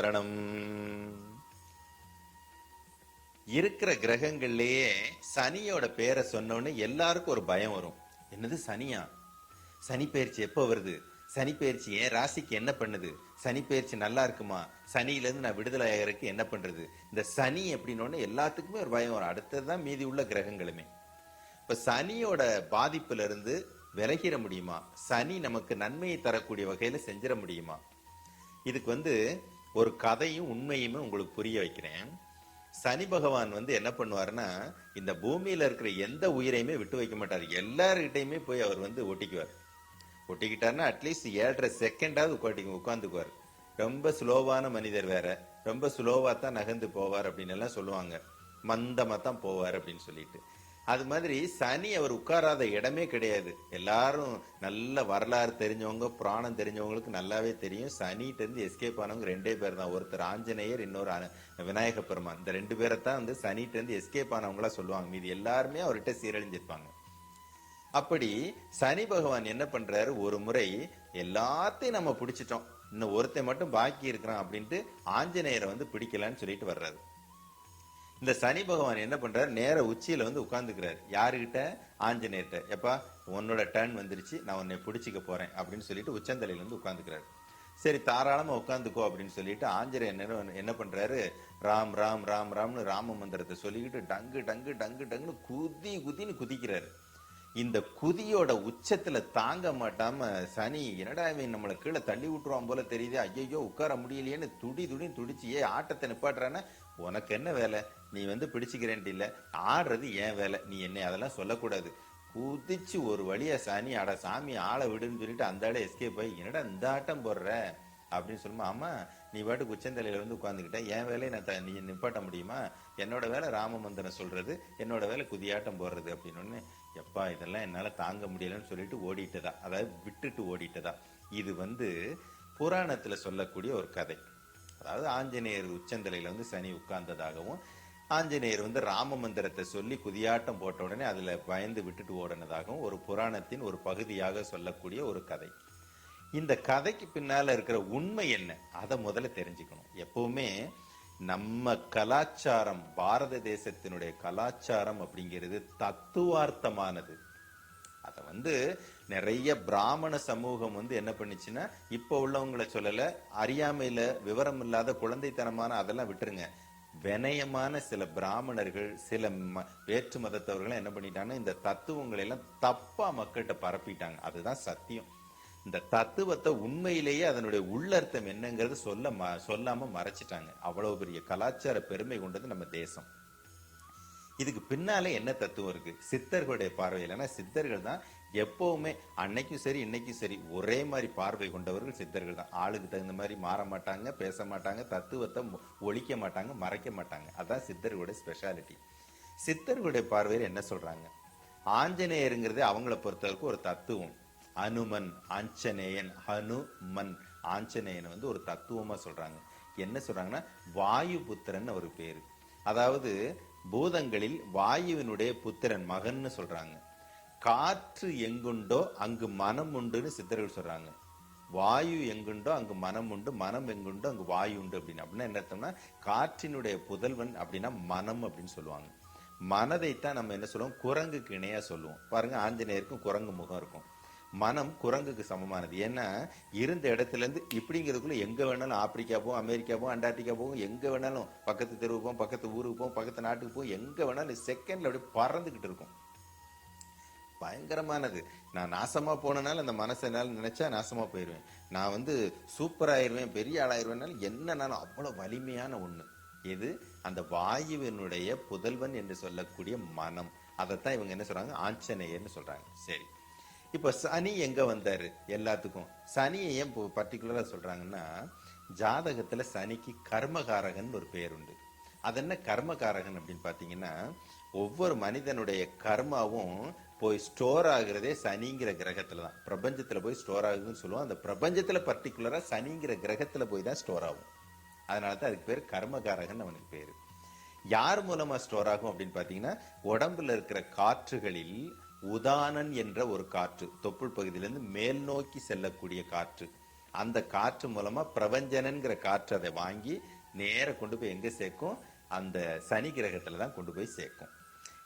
சரணம். இருக்கிற கிரகங்கள்லயே சனியோட பேரை சொன்னோன்னு எல்லாருக்கும் ஒரு பயம் வரும். என்னது சனியா? சனி பயிற்சி எப்போ வருது? சனி பயிற்சி ஏன் ராசிக்கு என்ன பண்ணுது? சனி பயிற்சி நல்லா இருக்குமா? சனியில இருந்து நான் விடுதலை ஆகிறதுக்கு என்ன பண்றது? இந்த சனி அப்படின்னோடனே எல்லாத்துக்குமே ஒரு பயம் வரும். அடுத்ததுதான் மீதி உள்ள கிரகங்களுமே. இப்போ சனியோட பாதிப்புல இருந்து விலகிட முடியுமா? சனி நமக்கு நன்மையை தரக்கூடிய வகையில செஞ்சிட முடியுமா? இதுக்கு வந்து ஒரு கதையும் உண்மையுமே உங்களுக்கு புரிய வைக்கிறேன். சனி பகவான் வந்து என்ன பண்ணுவார்னா இந்த பூமியில இருக்கிற எந்த உயிரையுமே விட்டு வைக்க மாட்டார். எல்லார்கிட்டையுமே போய் அவர் வந்து ஒட்டிக்குவார். ஒட்டிக்கிட்டார்னா அட்லீஸ்ட் ஏழரை செகண்டாவது உட்காட்டி உட்காந்துக்குவார். ரொம்ப ஸ்லோவான மனிதர் வேற. ரொம்ப ஸ்லோவாக தான் நகர்ந்து போவார் அப்படின்னு எல்லாம் சொல்லுவாங்க. மந்தமாக தான் போவார் அப்படின்னு சொல்லிட்டு. அது மாதிரி சனி அவர் உட்காராத இடமே கிடையாது. எல்லாரும் நல்ல வரலாறு தெரிஞ்சவங்க புராணம் தெரிஞ்சவங்களுக்கு நல்லாவே தெரியும். சனிகிட்ட இருந்து எஸ்கேப் ஆனவங்க ரெண்டே பேர் தான் ஒருத்தர் ஆஞ்சநேயர் இன்னொரு விநாயக பெருமான். இந்த ரெண்டு பேரை தான் வந்து சனிகிட்டேருந்து எஸ்கேப் ஆனவங்களா சொல்லுவாங்க. மீதி எல்லாருமே அவர்கிட்ட சீரழிஞ்சிருப்பாங்க. அப்படி சனி பகவான் என்ன பண்றாரு? ஒரு முறை எல்லாத்தையும் நம்ம பிடிச்சிட்டோம். இன்னும் ஒருத்தன் மட்டும் பாக்கி இருக்கிறான் அப்படின்ட்டு ஆஞ்சநேயரை வந்து பிடிக்கலன்னு சொல்லிட்டு வர்றாரு. இந்த சனி பகவான் என்ன பண்றாரு? நேர உச்சியில வந்து உட்காந்துக்கிறாரு யாருகிட்ட? ஆஞ்சநேயர்கிட்ட. எப்பா உன்னோட டர்ன் வந்துருச்சு. நான் உன்னை பிடிச்சிக்க போறேன் அப்படின்னு சொல்லிட்டு உச்சந்தலையில வந்து உட்காந்துக்கிறாரு சரி தாராளமா உட்காந்துக்கோ அப்படின்னு சொல்லிட்டு ஆஞ்சநேயர் என்ன என்ன பண்றாரு? ராம் ராம் ராம் ராம்னு ராம மந்திரத்தை சொல்லிக்கிட்டு டங்கு டங்கு டங்கு டங்குன்னு குதி குதின்னு குதிக்கிறாரு. இந்த குதியோட உச்சத்துல தாங்க மாட்டாம சனி என்னடா இவன் நம்மளை கீழே தள்ளி விட்டுருவான் போல தெரியுது. ஐயோ உட்கார முடியலையேன்னு துடி துடின்னு துடிச்சு ஏ ஆட்டத்தை நிப்பாட்டுறான்னா உனக்கு என்ன வேலை? நீ வந்து பிடிச்சிக்கிறேன் இல்ல. ஆடுறது ஏன் வேலை. நீ என்ன அதெல்லாம் சொல்லக்கூடாது. குதிச்சு ஒரு வழியா சனி அட சாமி ஆளை விடுன்னு சொல்லிட்டு அந்த ஆளை எஸ்கேப் ஆகி என்னடா இந்த ஆட்டம் போடுற? அப்படின்னு சொல்லுமா ஆமா நீ பாட்டுக்கு உச்சந்தலையில வந்து உட்காந்துக்கிட்ட என் வேலையை நான் த- நீ நிப்பாட்ட முடியுமா? என்னோட வேலை ராம மந்திரம் சொல்றது என்னோட வேலை குதியாட்டம் போடுறது அப்படின்னு எப்பா இதெல்லாம் என்னால் தாங்க முடியலன்னு சொல்லிட்டு ஓடிட்டதா? அதாவது விட்டுட்டு ஓடிட்டதா? இது வந்து புராணத்தில் சொல்லக்கூடிய ஒரு கதை. அதாவது ஆஞ்சநேயர் உச்சந்தலையில் வந்து சனி உட்கார்ந்ததாகவும் ஆஞ்சநேயர் வந்து ராம மந்திரத்தை சொல்லி குதியாட்டம் போட்ட உடனே அதில் பயந்து விட்டுட்டு ஓடினதாகவும் ஒரு புராணத்தின் ஒரு பகுதியாக சொல்லக்கூடிய ஒரு கதை. இந்த கதைக்கு பின்னால் இருக்கிற உண்மை என்ன? அதை முதல்ல தெரிஞ்சுக்கணும். எப்பவுமே நம்ம கலாச்சாரம் பாரத தேசத்தினுடைய கலாச்சாரம் அப்படிங்கிறது தத்துவார்த்தமானது. அதை வந்து நிறைய பிராமண சமூகம் வந்து என்ன பண்ணுச்சுன்னா இப்போ உள்ளவங்களை சொல்லலை அறியாமையில் விவரம் இல்லாத குழந்தைத்தனமான அதெல்லாம் விட்டுருங்க. வினயமான சில பிராமணர்கள் சில ம- வேற்று மதத்தவர்கள் என்ன பண்ணிட்டாங்கன்னா இந்த தத்துவங்களை எல்லாம் தப்பா மக்கள்கிட்ட பரப்பிட்டாங்க. அதுதான் சத்தியம். இந்த தத்துவத்தை உண்மையிலேயே அதனுடைய உள்ளர்த்தம் என்னங்கிறது சொல்ல ம- சொல்லாம மறைச்சிட்டாங்க. அவ்வளவு பெரிய கலாச்சார பெருமை கொண்டது நம்ம தேசம். இதுக்கு பின்னாலே என்ன தத்துவம் இருக்கு? சித்தர்களுடைய பார்வையில் சித்தர்கள் தான் எப்பவுமே அன்னைக்கும் சரி இன்னைக்கும் சரி ஒரே மாதிரி பார்வை கொண்டவர்கள் சித்தர்கள் தான். ஆளுக்கு தகுந்த மாதிரி மாற மாட்டாங்க பேச மாட்டாங்க தத்துவத்தை ஒழிக்க மாட்டாங்க மறைக்க மாட்டாங்க. அதான் சித்தர்களுடைய ஸ்பெஷாலிட்டி சித்தர்களுடைய பார்வையில் என்ன சொல்றாங்க? ஆஞ்சநேயருங்கிறது அவங்கள பொறுத்தவரைக்கும் ஒரு தத்துவம். அனுமன் ஆஞ்சநேயன் ஹனுமன். ஆஞ்சநேயன் வந்து ஒரு தத்துவமாக சொல்கிறாங்க என்ன சொல்கிறாங்கன்னா வாயு புத்திரன் ஒரு பேர். அதாவது பூதங்களில் வாயுவினுடைய புத்திரன் மகன்னு சொல்கிறாங்க காற்று எங்குண்டோ அங்கு மனம் உண்டுன்னு சித்தர்கள் சொல்கிறாங்க வாயு எங்குண்டோ அங்கு மனம் உண்டு மனம் எங்குண்டோ அங்கு வாயு உண்டு அப்படின்னு. அப்படின்னா என்ன அர்த்தம்னா காற்றினுடைய புதல்வன் அப்படின்னா மனம் அப்படின்னு சொல்லுவாங்க. மனதைத்தான் நம்ம என்ன சொல்லுவோம்? குரங்குக்கு இணையாக சொல்லுவோம். பாருங்க ஆஞ்சநேயருக்கும் குரங்கு முகம் இருக்கும். மனம் குரங்குக்கு சமமானது. ஏன்னா இருந்த இடத்துலேருந்து இப்படிங்கிறதுக்குள்ளே எங்கே வேணாலும் ஆப்பிரிக்கா போகும் அமெரிக்கா போகும் அண்டார்டிகா போகும் எங்கே வேணாலும் பக்கத்து தெருவுக்கு போகும் பக்கத்து ஊருக்கு போகும் பக்கத்து நாட்டுக்கு போகும் எங்கே வேணாலும் செகண்ட்ல அப்படியே பறந்துக்கிட்டு இருக்கும். பயங்கரமானது. நான் நாசமாக போனனால அந்த மனசை என்னால் நினச்சா நாசமாக போயிடுவேன் நான் வந்து சூப்பர் ஆயிருவேன் பெரிய ஆளாயிருவேனால என்னன்னாலும் அவ்வளோ வலிமையான ஒன்று இது அந்த வாயுவினுடைய புதல்வன் என்று சொல்லக்கூடிய மனம். அதைத்தான் இவங்க என்ன சொல்கிறாங்க ஆஞ்சநேயர்னு சொல்கிறாங்க சரி. இப்போ சனி எங்கே வந்தார்? எல்லாத்துக்கும். சனியை ஏன் இப்போ பர்டிகுலராக சொல்கிறாங்கன்னா ஜாதகத்தில் சனிக்கு கர்மகாரகன் ஒரு பேர் உண்டு. அது என்ன கர்மகாரகன் அப்படின்னு பார்த்தீங்கன்னா ஒவ்வொரு மனிதனுடைய கர்மாவும் போய் ஸ்டோர் ஆகுறதே சனிங்கிற கிரகத்தில் தான். பிரபஞ்சத்தில் போய் ஸ்டோர் ஆகுதுன்னு சொல்லுவோம். அந்த பிரபஞ்சத்தில் பர்டிகுலராக சனிங்கிற கிரகத்தில் போய் தான் ஸ்டோர் ஆகும். அதனால தான் அதுக்கு பேர் கர்மகாரகன் அவனுக்கு பேர். யார் மூலமாக ஸ்டோர் ஆகும் அப்படின்னு பார்த்தீங்கன்னா உடம்புல இருக்கிற காற்றுகளில் உதானன் என்ற ஒரு காற்று தொப்புள் பகுதியிலிருந்து மேல் நோக்கி செல்லக்கூடிய காற்று. அந்த காற்று மூலமா பிரபஞ்சனங்கிற காற்று அதை வாங்கி நேர கொண்டு போய் எங்க சேர்க்கும்? அந்த சனி கிரகத்துல தான் கொண்டு போய் சேர்க்கும்.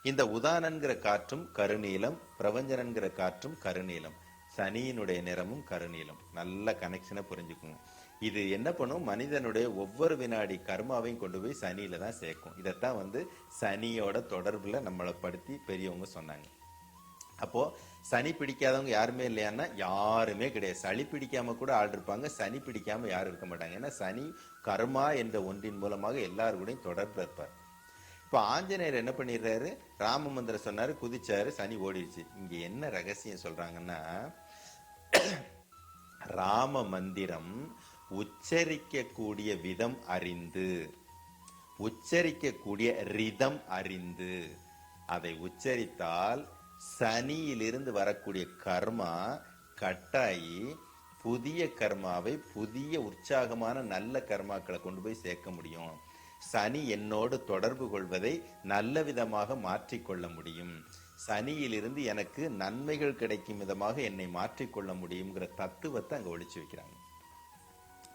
இந்த உதானன்கிற காற்றும் கருநீலம் பிரபஞ்சனன்கிற காற்றும் கருநீலம். சனியினுடைய நிறமும் கருநீலம். நல்ல கனெக்ஷனை புரிஞ்சுக்கணும் இது என்ன பண்ணும்? மனிதனுடைய ஒவ்வொரு வினாடி கர்மாவையும் கொண்டு போய் சனியில தான் சேர்க்கும். இதைத்தான் வந்து சனியோட தொடர்புல நம்மளை படுத்தி பெரியவங்க சொன்னாங்க. அப்போ சனி பிடிக்காதவங்க யாருமே இல்லையான்னா யாருமே கிடையாது. சளி பிடிக்காம கூட ஆள் இருப்பாங்க. சனி பிடிக்காம யாரும் இருக்க மாட்டாங்க. ஏன்னா சனி கர்மா என்ற ஒன்றின் மூலமாக எல்லாரு கூடயும் தொடர்பு இருப்பார் இப்போ ஆஞ்சநேயர் என்ன பண்ணிடுறாரு? ராம மந்திரம் சொன்னாரு குதிச்சாரு சனி ஓடிடுச்சு. இங்க என்ன ரகசியம் சொல்றாங்கன்னா ராம மந்திரம் உச்சரிக்கக்கூடிய விதம் அறிந்து உச்சரிக்கக்கூடிய ரிதம் அறிந்து அதை உச்சரித்தால் சனியிலிருந்து வரக்கூடிய கர்மா கட்டாயி புதிய கர்மாவை புதிய உற்சாகமான நல்ல கர்மாக்களை கொண்டு போய் சேர்க்க முடியும். சனி என்னோடு தொடர்பு கொள்வதை நல்ல விதமாக மாற்றிக்கொள்ள முடியும். சனியிலிருந்து எனக்கு நன்மைகள் கிடைக்கும் விதமாக என்னை மாற்றிக்கொள்ள முடியுங்கிற தத்துவத்தை அங்க ஒழிச்சு வைக்கிறாங்க.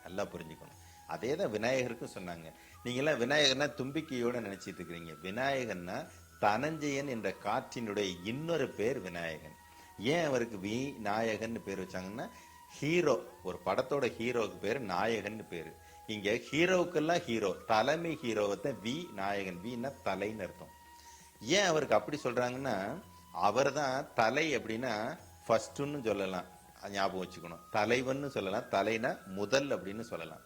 நல்லா புரிஞ்சுக்கணும். அதே தான் விநாயகருக்கும் சொன்னாங்க. நீங்களாம் விநாயகர்னா தும்பிக்கையோட நினைச்சிட்டு இருக்கிறீங்க. விநாயகர்னா தனஞ்சயன் என்ற காற்றினுடைய இன்னொரு பேர் விநாயகன். ஏன் அவருக்கு வி நாயகன் பேர் வச்சாங்கன்னா ஹீரோ ஒரு படத்தோட ஹீரோவுக்கு பேர் நாயகன் பேர். இங்க ஹீரோவுக்கெல்லாம் ஹீரோ தலைமை ஹீரோவை வி நாயகன். வின்னா தலைன்னு அர்த்தம். ஏன் அவருக்கு அப்படி சொல்றாங்கன்னா அவர் தான் தலை அப்படின்னா ஃபர்ஸ்ட்னு சொல்லலாம். ஞாபகம் வச்சுக்கணும். தலைவன்னு சொல்லலாம். தலைனா முதல் அப்படின்னு சொல்லலாம்.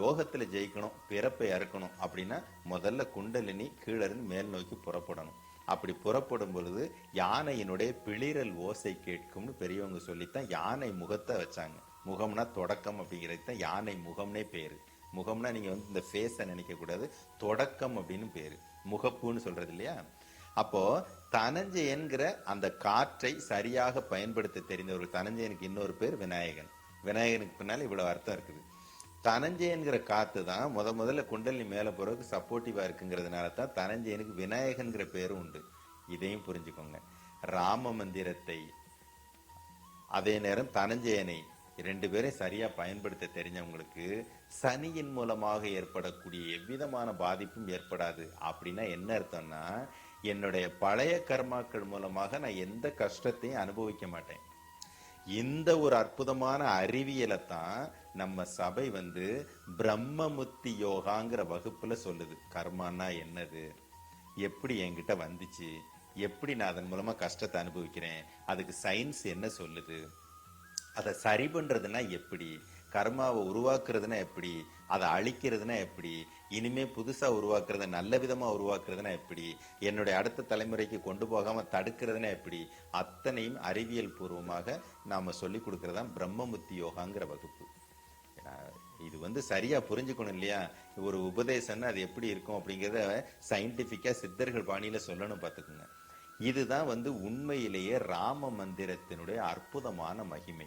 யோகத்தில் ஜெயிக்கணும் பிறப்பை அறுக்கணும் அப்படின்னா முதல்ல குண்டலினி கீழே இருந்து மேல் நோக்கி புறப்படணும். அப்படி புறப்படும் பொழுது யானையினுடைய பிளிரல் ஓசை கேட்கும்னு பெரியவங்க சொல்லித்தான் யானை முகத்தை வச்சாங்க. முகம்னா தொடக்கம் அப்படிங்கிறது தான் யானை முகம்னே பேர். முகம்னா நீங்கள் வந்து இந்த ஃபேஸை நினைக்கக்கூடாது தொடக்கம் அப்படின்னு பேர். முகப்புன்னு சொல்கிறது இல்லையா? அப்போது தனஞ்சயன்கிற அந்த காற்றை சரியாக பயன்படுத்த தெரிந்தவர் தனஞ்சயனுக்கு இன்னொரு பேர் விநாயகன். விநாயகனுக்கு பின்னால் இவ்வளோ அர்த்தம் இருக்குது. தனஞ்சயன்கிற காத்து தான் முத முதல்ல குண்டலினி மேலே போறதுக்கு சப்போர்ட்டிவாக இருக்குங்கிறதுனால தான் தனஞ்சயனுக்கு விநாயகன்கிற பேரும் உண்டு. இதையும் புரிஞ்சுக்கோங்க. ராம மந்திரத்தை அதே நேரம் தனஞ்சயனை ரெண்டு பேரையும் சரியாக பயன்படுத்த தெரிஞ்சவங்களுக்கு சனியின் மூலமாக ஏற்படக்கூடிய எவ்விதமான பாதிப்பும் ஏற்படாது. அப்படின்னா என்ன அர்த்தம்னா என்னுடைய பழைய கர்மாக்கள் மூலமாக நான் எந்த கஷ்டத்தையும் அனுபவிக்க மாட்டேன். இந்த ஒரு அற்புதமான அறிவியலை தான் நம்ம சபை வந்து பிரம்மமுத்தி யோகாங்கிற வகுப்புல சொல்லுது. கர்மானா என்னது? எப்படி என்கிட்ட வந்துச்சு? எப்படி நான் அதன் மூலமா கஷ்டத்தை அனுபவிக்கிறேன்? அதுக்கு சயின்ஸ் என்ன சொல்லுது? அதை சரி பண்றதுன்னா எப்படி? கர்மாவை உருவாக்குறதுனா எப்படி? அதை அழிக்கிறதுனா எப்படி? இனிமே புதுசா உருவாக்குறத நல்ல விதமா உருவாக்குறதுனா எப்படி? என்னுடைய அடுத்த தலைமுறைக்கு கொண்டு போகாம தடுக்கிறதுனா எப்படி? அத்தனையும் அறிவியல் பூர்வமாக நாம சொல்லி கொடுக்குறதான் பிரம்மமுத்தி யோகாங்கிற வகுப்பு. இது வந்து சரியா புரிஞ்சுக்கணும் இல்லையா? ஒரு உபதேசம்னா அது எப்படி இருக்கும் அப்படிங்கிறத சயின்டிபிக்கா சித்தர்கள் பாணியில சொல்லணும் பாத்துக்கோங்க இதுதான் வந்து உண்மையிலேயே ராம மந்திரத்தினுடைய அற்புதமான மகிமை.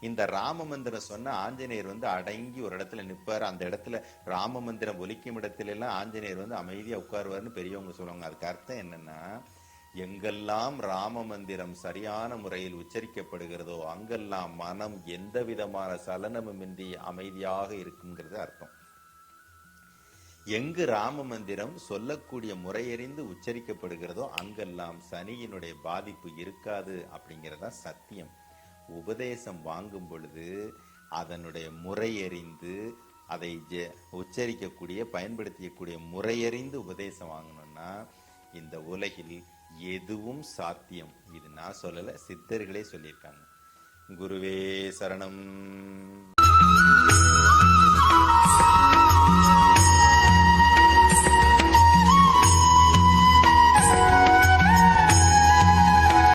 இந்த ராம மந்திரம் சொன்ன ஆஞ்சநேயர் வந்து அடங்கி ஒரு இடத்துல நிற்பார் அந்த இடத்துல ராம மந்திரம் ஒலிக்கும் இடத்துல எல்லாம் ஆஞ்சநேயர் வந்து அமைதியாக உட்காருவாருன்னு பெரியவங்க சொல்லுவாங்க. அதுக்கு அர்த்தம் என்னன்னா எங்கெல்லாம் ராம மந்திரம் சரியான முறையில் உச்சரிக்கப்படுகிறதோ அங்கெல்லாம் மனம் எந்த விதமான சலனமுமின்றி அமைதியாக இருக்குங்கிறது அர்த்தம். எங்கு ராம மந்திரம் சொல்லக்கூடிய முறையறிந்து உச்சரிக்கப்படுகிறதோ அங்கெல்லாம் சனியினுடைய பாதிப்பு இருக்காது அப்படிங்கிறதா சத்தியம். உபதேசம் வாங்கும் பொழுது அதனுடைய முறையறிந்து அதை ஜெ உச்சரிக்கக்கூடிய பயன்படுத்தியக்கூடிய முறையறிந்து உபதேசம் வாங்கணும்னா இந்த உலகில் எதுவும் சாத்தியம். இது நான் சொல்லலை சித்தர்களே சொல்லியிருக்காங்க. குருவே சரணம்.